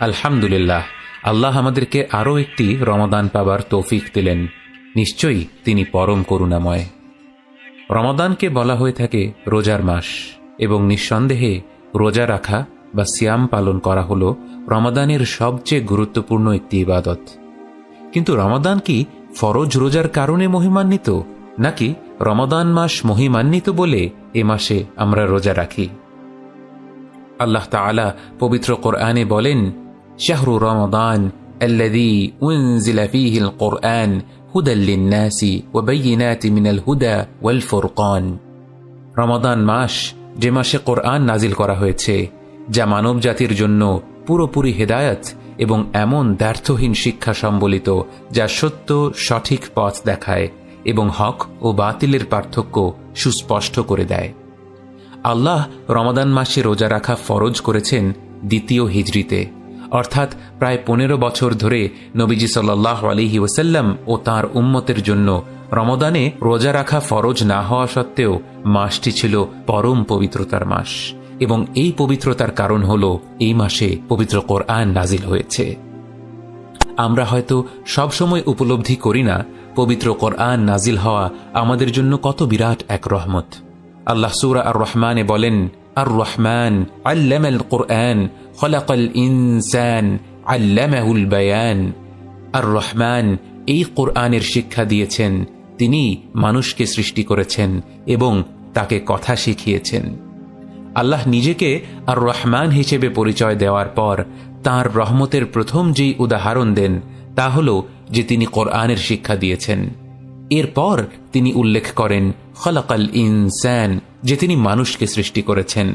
আলহামদুলিল্লাহ, আল্লাহ আমাদেরকে আরও একটি রমাদান পাবার তৌফিক দিলেন। নিশ্চয়ই তিনি পরম করুণাময়। রমাদানকে বলা হয়ে থাকে রোজার মাস এবং নিঃসন্দেহে রোজা রাখা বা সিয়াম পালন করা হল রমাদানের সবচেয়ে গুরুত্বপূর্ণ একটি ইবাদত। কিন্তু রমাদান কি ফরজ রোজার কারণে মহিমান্বিত, নাকি রমাদান মাস মহিমান্বিত বলে এ মাসে আমরা রোজা রাখি আল্লাহ তাআলা পবিত্র কোরআনে বলেন শাহরু রমাদান الذي أنزل فيه القرآن هدى للناس وبينات من الهدى والفرقان রমাদান মাস যে মাসে কোরআন নাজিল করা হয়েছে যা মানব জাতির জন্য পুরোপুরি হেদায়ত এবং এমন দ্ব্যর্থহীন শিক্ষা সম্বলিত যা সত্য সঠিক পথ দেখায় এবং হক ও বাতিলের পার্থক্য সুস্পষ্ট করে দেয়। আল্লাহ রমাদান মাসে রোজা রাখা ফরজ করেছেন দ্বিতীয় হিজড়িতে, অর্থাৎ প্রায় পনেরো বছর ধরে নবীজি সাল্লাহ আলিহি ওসাল্লাম ও তার উম্মতের জন্য রমদানে রোজা রাখা ফরজ না হওয়া সত্ত্বেও মাসটি ছিল পরম পবিত্রতার মাস এবং এই পবিত্রতার কারণ হল এই মাসে পবিত্র কোরআন নাজিল হয়েছে। আমরা হয়তো সবসময় উপলব্ধি করি না, পবিত্র কোরআন নাজিল হওয়া আমাদের জন্য কত বিরাট এক রহমত। আল্লাহ সুরা আর রহমানে বলেন আর রহমান আল্লামাল কোরআন, খলাকাল ইনসান আল্লামাহুল বায়ান। আর রহমান এই কোরআনের শিক্ষা দিয়েছেন, তিনি মানুষকে সৃষ্টি করেছেন এবং তাকে কথা শিখিয়েছেন। আল্লাহ নিজেকে আর রহমান হিসেবে পরিচয় দেওয়ার পর তার রহমতের প্রথম যেই উদাহরণ দেন, তা হল যে তিনি কোরআনের শিক্ষা দিয়েছেন। এরপর তিনি উল্লেখ করেন, খলাকাল ইনসান, যে তিনি মানুষকে সৃষ্টি করেছেন।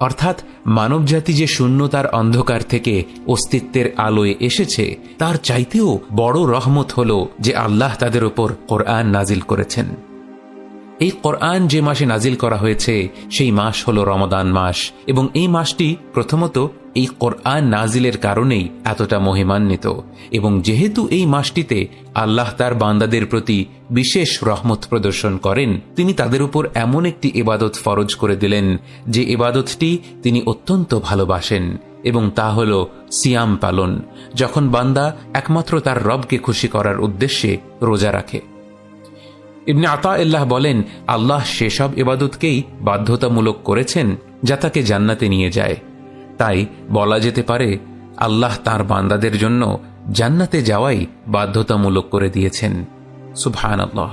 অর্থাৎ মানবজাতি যে শূন্যতার অন্ধকার থেকে অস্তিত্বের আলোয় এসেছে, তার চাইতেও বড় রহমত হল যে আল্লাহ তাদের ওপর কোরআন নাজিল করেছেন। এই কোরআন যে মাসে নাজিল করা হয়েছে, সেই মাস হল রমদান মাস এবং এই মাসটি প্রথমত এই কোরআন নাজিলের কারণেই এতটা মহিমান্বিত এবং যেহেতু এই মাসটিতে আল্লাহ তার বান্দাদের প্রতি বিশেষ রহমত প্রদর্শন করেন, তিনি তাদের উপর এমন একটি এবাদত ফরজ করে দিলেন যে এবাদতটি তিনি অত্যন্ত ভালোবাসেন এবং তা হল সিয়াম পালন, যখন বান্দা একমাত্র তার রবকে খুশি করার উদ্দেশ্যে রোজা রাখে। ইবনে আতা ইল্লাহ বলেন, আল্লাহ সেসব ইবাদতকেই বাধ্যতামূলক করেছেন যা তাকে জান্নাতে নিয়ে যায়। তাই বলা যেতে পারে, আল্লাহ তার বান্দাদের জন্য জান্নাতে যাওয়াই বাধ্যতামূলক করে দিয়েছেন। সুবহান আল্লাহ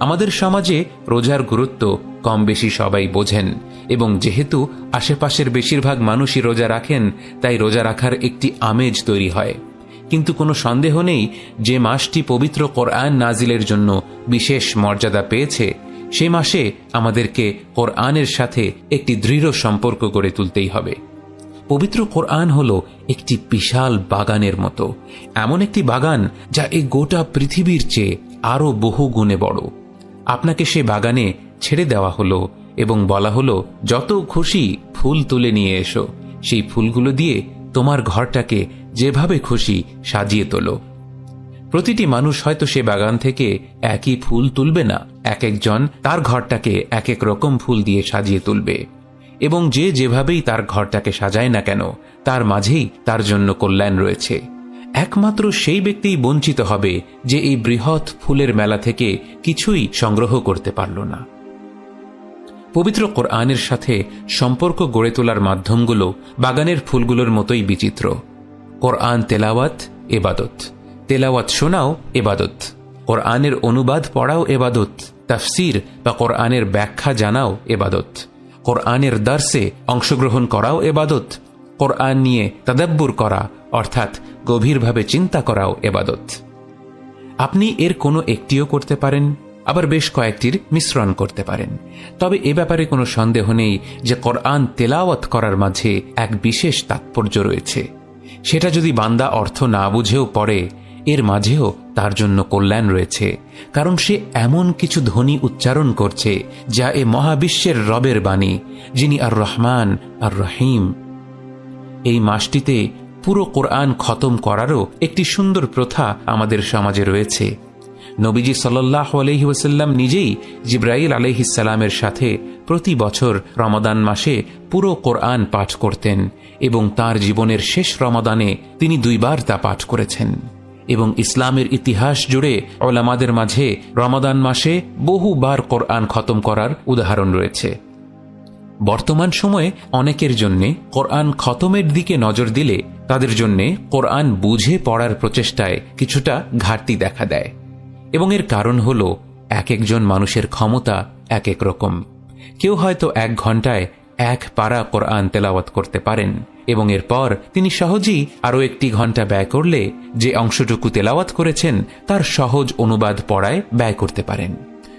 আমাদের সমাজে রোজার গুরুত্ব কম বেশি সবাই বোঝেন, এবং যেহেতু আশেপাশের বেশিরভাগ মানুষই রোজা রাখেন, তাই রোজা রাখার একটি আমেজ তৈরি হয়। কিন্তু কোনো সন্দেহ নেই যে মাসটি পবিত্র কোরআন নাজিলের জন্য বিশেষ মর্যাদা পেয়েছে, সে মাসে আমাদেরকে কোরআনের সাথে একটি দৃঢ় সম্পর্ক গড়ে তুলতেই হবে। পবিত্র কোরআন হল একটি বিশাল বাগানের মতো, এমন একটি বাগান যা এই গোটা পৃথিবীর চেয়ে আরও বহু গুণে বড়। আপনাকে সে বাগানে ছেড়ে দেওয়া হলো এবং বলা হলো, যত খুশি ফুল তুলে নিয়ে এসো, সেই ফুলগুলো দিয়ে তোমার ঘরটাকে যেভাবে খুশি সাজিয়ে তোলো। প্রতিটি মানুষ হয়তো সে বাগান থেকে একই ফুল তুলবে না। এক একজন তার ঘরটাকে এক এক রকম ফুল দিয়ে সাজিয়ে তুলবে। এবং যে যেভাবেই তার ঘরটাকে সাজায় না কেন, তার মাঝেই তার জন্য কল্যাণ রয়েছে। একমাত্র সেই ব্যক্তিই বঞ্চিত হবে যে এই বৃহৎ ফুলের মেলা থেকে কিছুই সংগ্রহ করতে পারল না। পবিত্র কোরআনের সাথে সম্পর্ক গড়ে তোলার মাধ্যমগুলো বাগানের ফুলগুলোর মতোই বিচিত্র। কোরআন তেলাওয়াত, এবাদত। তেলাওয়াত শোনাও, এবাদত। কোরআনের অনুবাদ পড়াও, এবাদত। তাফসির বা কোরআনের ব্যাখ্যা জানাও, এবাদত। কোরআনের দার্সে অংশগ্রহণ করাও, এবাদত। কোরআন নিয়ে তাদাব্বুর করা, অর্থাৎ গভীরভাবে চিন্তা করাও, এবাদত। আপনি এর কোনো একটিও করতে পারেন, আবার বেশ কয়েকটির মিশ্রণ করতে পারেন। তবে এ ব্যাপারে কোনো সন্দেহ নেই যে কোরআন তেলাওয়াত করার মাঝে এক বিশেষ তাৎপর্য রয়েছে। সেটা যদি বান্দা অর্থ না বুঝেও পড়ে, এর মাঝেও তার জন্য কল্যাণ রয়েছে, কারণ সে এমন কিছু ধ্বনি উচ্চারণ করছে, যা এ মহাবিশ্বের রবের বাণী, যিনি আর রহমান আর রহিম এই মাসটিতে পুরো কোরআন খতম করারও একটি সুন্দর প্রথা আমাদের সমাজে রয়েছে। নবীজি সাল্লাহ আলহিউসাল্লাম নিজেই জিব্রাইল আলহিসাল্লামের সাথে প্রতি বছর রমাদান মাসে পুরো কোরআন পাঠ করতেন এবং তার জীবনের শেষ রমাদানে তিনি দুইবার তা পাঠ করেছেন। এবং ইসলামের ইতিহাস জুড়ে ওলামাদের মাঝে রমাদান মাসে বহুবার কোরআন খতম করার উদাহরণ রয়েছে। বর্তমান সময়ে অনেকের জন্যে কোরআন খতমের দিকে নজর দিলে তাদের জন্যে কোরআন বুঝে পড়ার প্রচেষ্টায় কিছুটা ঘাটতি দেখা দেয়। এবং এর কারণ হল এক একজন মানুষের ক্ষমতা এক এক রকম। কেউ হয়তো এক ঘন্টায় এক পারা কোরআন তেলাওয়াত করতে পারেন এবং এরপর তিনি সহজেই আরও একটি ঘণ্টা ব্যয় করলে যে অংশটুকু তেলাওয়াত করেছেন তার সহজ অনুবাদ পড়ায় ব্যয় করতে পারেন।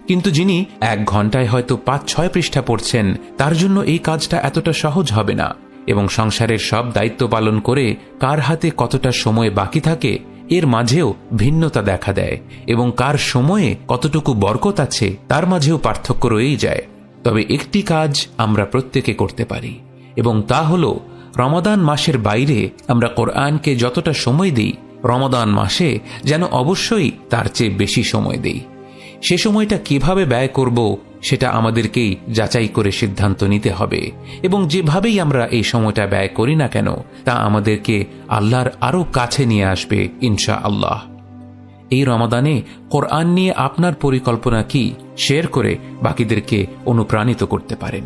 কিন্তু যিনি এক ঘন্টায় হয়তো পাঁচ, ছয় পৃষ্ঠা পড়ছেন, তার জন্য এই কাজটা এতটা সহজ হবে না এবং সংসারের সব দায়িত্ব পালন করে কার হাতে কতটা সময় বাকি থাকে এর মাঝেও ভিন্নতা দেখা দেয় এবং কার সময়ে কতটুকু বরকত আছে, তার মাঝেও পার্থক্য রয়েই যায়। তবে একটি কাজ আমরা প্রত্যেকে করতে পারি, এবং তা হল রমাদান মাসের বাইরে আমরা কোরআনকে যতটা সময় দিই, রমাদান মাসে যেন অবশ্যই তার চেয়ে বেশি সময় দিই। সে সময়টা কীভাবে ব্যয় করব সেটা আমাদেরকেই যাচাই করে সিদ্ধান্ত নিতে হবে। এবং যেভাবেই আমরা এই সময়টা ব্যয় করি না কেন, তা আমাদেরকে আল্লাহর আরও কাছে নিয়ে আসবে ইনশা আল্লাহ এই রমাদানে কোরআন নিয়ে আপনার পরিকল্পনা কি? শেয়ার করে বাকিদেরকে অনুপ্রাণিত করতে পারেন।